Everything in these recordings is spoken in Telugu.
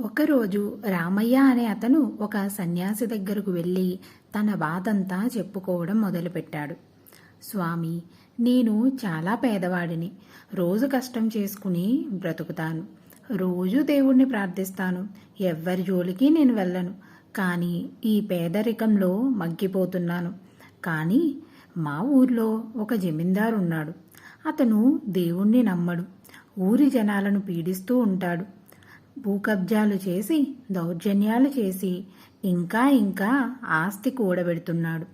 ఒకరోజు రామయ్య అనే అతను ఒక సన్యాసి దగ్గరకు వెళ్ళి తన బాధంతా చెప్పుకోవడం మొదలుపెట్టాడు. స్వామి నేను చాలా పేదవాడిని. రోజు కష్టం చేసుకుని బ్రతుకుతాను. రోజు దేవుణ్ణి ప్రార్థిస్తాను. ఎవ్వరి జోలికి నేను వెళ్ళను. కానీ ఈ పేదరికంలో మగ్గిపోతున్నాను. కానీ మా ఊర్లో ఒక జమీందారు ఉన్నాడు అతను దేవుణ్ణి నమ్మడు. ఊరి జనాలను పీడిస్తూ ఉంటాడు. భూకబ్జాలు చేసి దౌర్జన్యాలు చేసి ఇంకా ఇంకా ఆస్తి కూడబెడుతున్నాడు.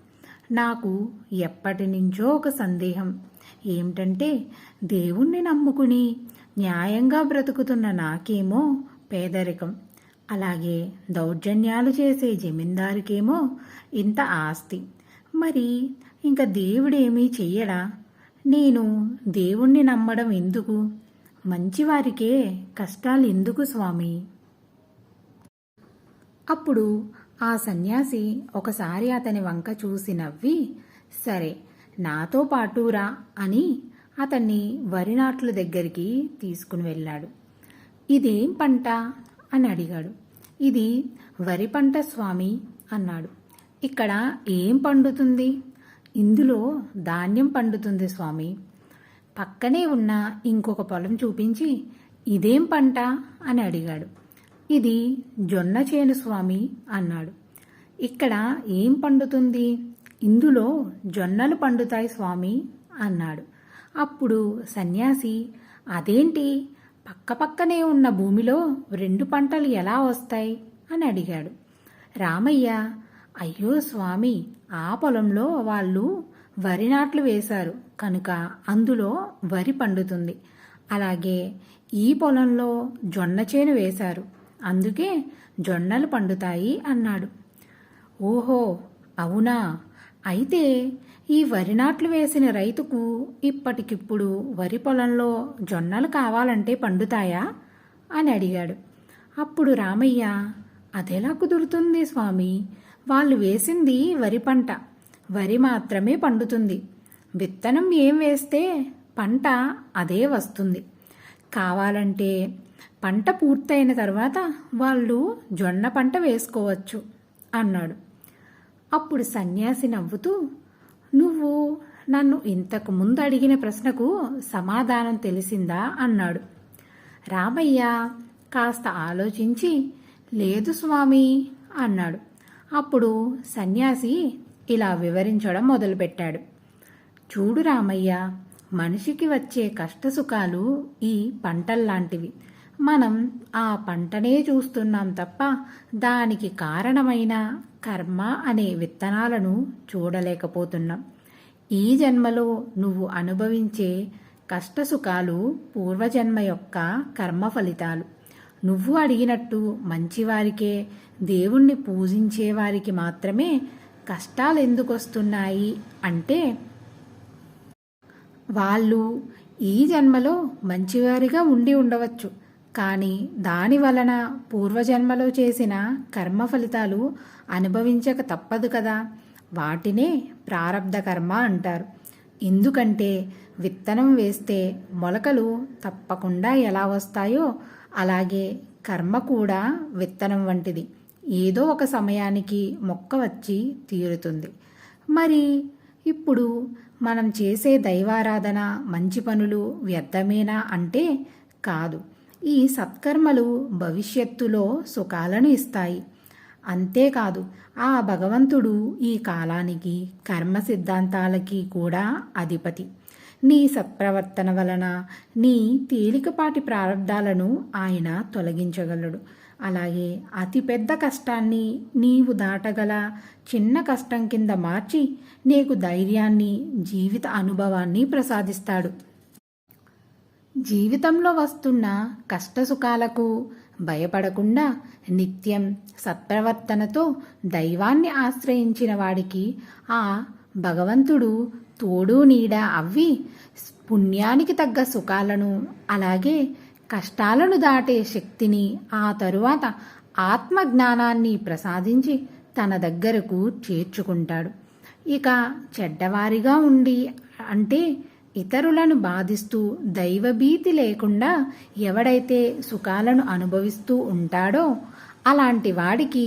నాకు ఎప్పటి నుంచో ఒక సందేహం. ఏమిటంటే దేవుణ్ణి నమ్ముకుని న్యాయంగా బ్రతుకుతున్న నాకేమో పేదరికం. అలాగే దౌర్జన్యాలు చేసే జమీందారుకేమో ఇంత ఆస్తి. మరి ఇంకా దేవుడేమీ చెయ్యడా? నేను దేవుణ్ణి నమ్మడం ఎందుకు? మంచివారికే కష్టాలు ఎందుకు స్వామి? అప్పుడు ఆ సన్యాసి ఒకసారి అతని వంక చూసి నవ్వి సరే నాతో పాటురా అని అతన్ని వరి నాట్ల దగ్గరికి తీసుకుని వెళ్ళాడు. ఇదేం పంట? అని అడిగాడు. ఇది వరి పంట స్వామి అన్నాడు. ఇక్కడ ఏం పండుతుంది? ఇందులో ధాన్యం పండుతుంది స్వామి. పక్కనే ఉన్న ఇంకొక పొలం చూపించి ఇదేం పంట? అని అడిగాడు. ఇది జొన్న చేను స్వామి అన్నాడు. ఇక్కడ ఏం పండుతుంది? ఇందులో జొన్నలు పండుతాయి స్వామి అన్నాడు. అప్పుడు సన్యాసి అదేంటి? పక్కపక్కనే ఉన్న భూమిలో రెండు పంటలు ఎలా వస్తాయి? అని అడిగాడు. రామయ్య అయ్యో స్వామి ఆ పొలంలో వాళ్ళు వరి నాట్లు వేశారు. కనుక అందులో వరి పండుతుంది. అలాగే ఈ పొలంలో జొన్న చేను వేశారు. అందుకే జొన్నలు పండుతాయి అన్నాడు. ఓహో! అవునా? అయితే ఈ వరి నాట్లు వేసిన రైతుకు ఇప్పటికిప్పుడు వరి పొలంలో జొన్నలు కావాలంటే పండుతాయా? అని అడిగాడు. అప్పుడు రామయ్య అదెలా కుదురుతుంది స్వామి? వాళ్ళు వేసింది వరి పంట. వరి మాత్రమే పండుతుంది. విత్తనం ఏం వేస్తే పంట అదే వస్తుంది. కావాలంటే పంట పూర్తయిన తర్వాత వాళ్ళు జొన్న పంట వేసుకోవచ్చు అన్నాడు. అప్పుడు సన్యాసి నవ్వుతూ నువ్వు నన్ను ఇంతకు ముందు అడిగిన ప్రశ్నకు సమాధానం తెలిసిందా? అన్నాడు. రామయ్య కాస్త ఆలోచించి లేదు స్వామి అన్నాడు. అప్పుడు సన్యాసి ఇలా వివరించడం మొదలుపెట్టాడు. చూడు రామయ్య మనిషికి వచ్చే కష్టసుఖాలు ఈ పంటల్లాంటివి. మనం ఆ పంటనే చూస్తున్నాం తప్ప దానికి కారణమైన కర్మ అనే విత్తనాలను చూడలేకపోతున్నాం. ఈ జన్మలో నువ్వు అనుభవించే కష్టసుఖాలు పూర్వజన్మ యొక్క కర్మ ఫలితాలు. నువ్వు అడిగినట్టు మంచివారికే దేవుణ్ణి పూజించేవారికి మాత్రమే కష్టాలు ఎందుకు వస్తున్నాయి అంటే వాళ్ళు ఈ జన్మలో మంచివారిగా ఉండి ఉండవచ్చు. కానీ దాని వలన పూర్వజన్మలో చేసిన కర్మ ఫలితాలు అనుభవించక తప్పదు కదా. వాటినే ప్రారబ్ధ కర్మ అంటారు. ఎందుకంటే విత్తనం వేస్తే మొలకలు తప్పకుండా ఎలా వస్తాయో అలాగే కర్మ కూడా విత్తనం వంటిది. ఏదో ఒక సమయానికి మొక్క వచ్చి తీరుతుంది. మరి ఇప్పుడు మనం చేసే దైవారాధన మంచి పనులు వ్యర్థమేనా అంటే కాదు. ఈ సత్కర్మలు భవిష్యత్తులో సుఖాలను ఇస్తాయి. అంతేకాదు ఆ భగవంతుడు ఈ కాలానికి కర్మ సిద్ధాంతాలకి కూడా అధిపతి. నీ సత్ప్రవర్తన వలన నీ తేలికపాటి ప్రారంధాలను ఆయన తొలగించగలడు. అలాగే అతిపెద్ద కష్టాన్ని నీవు దాటగల చిన్న కష్టం కింద మార్చి నీకు ధైర్యాన్ని జీవిత అనుభవాన్ని ప్రసాదిస్తాడు. జీవితంలో వస్తున్న కష్టసుఖాలకు భయపడకుండా నిత్యం సత్ప్రవర్తనతో దైవాన్ని ఆశ్రయించిన వాడికి ఆ భగవంతుడు తోడు నీడ అవ్వి పుణ్యానికి తగ్గ సుఖాలను అలాగే కష్టాలను దాటే శక్తిని ఆ తరువాత ఆత్మజ్ఞానాన్ని ప్రసాదించి తన దగ్గరకు చేర్చుకుంటాడు. ఇక చెడ్డవారిగా ఉండి అంటే ఇతరులను బాధిస్తూ దైవభీతి లేకుండా ఎవడైతే సుఖాలను అనుభవిస్తూ ఉంటాడో అలాంటి వాడికి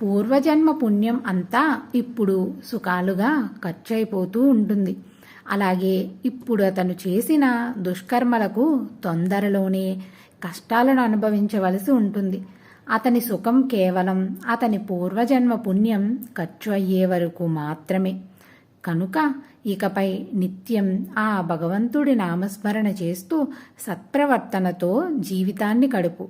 పూర్వజన్మ పుణ్యం అంతా ఇప్పుడు సుఖాలుగా ఖర్చయిపోతూ ఉంటుంది. అలాగే ఇప్పుడు అతను చేసిన దుష్కర్మలకు తొందరలోనే కష్టాలను అనుభవించవలసి ఉంటుంది. అతని సుఖం కేవలం అతని పూర్వజన్మ పుణ్యం ఖర్చు అయ్యే వరకు మాత్రమే. కనుక ఇకపై నిత్యం ఆ భగవంతుడి నామస్మరణ చేస్తూ సత్ప్రవర్తనతో జీవితాన్ని గడుపు.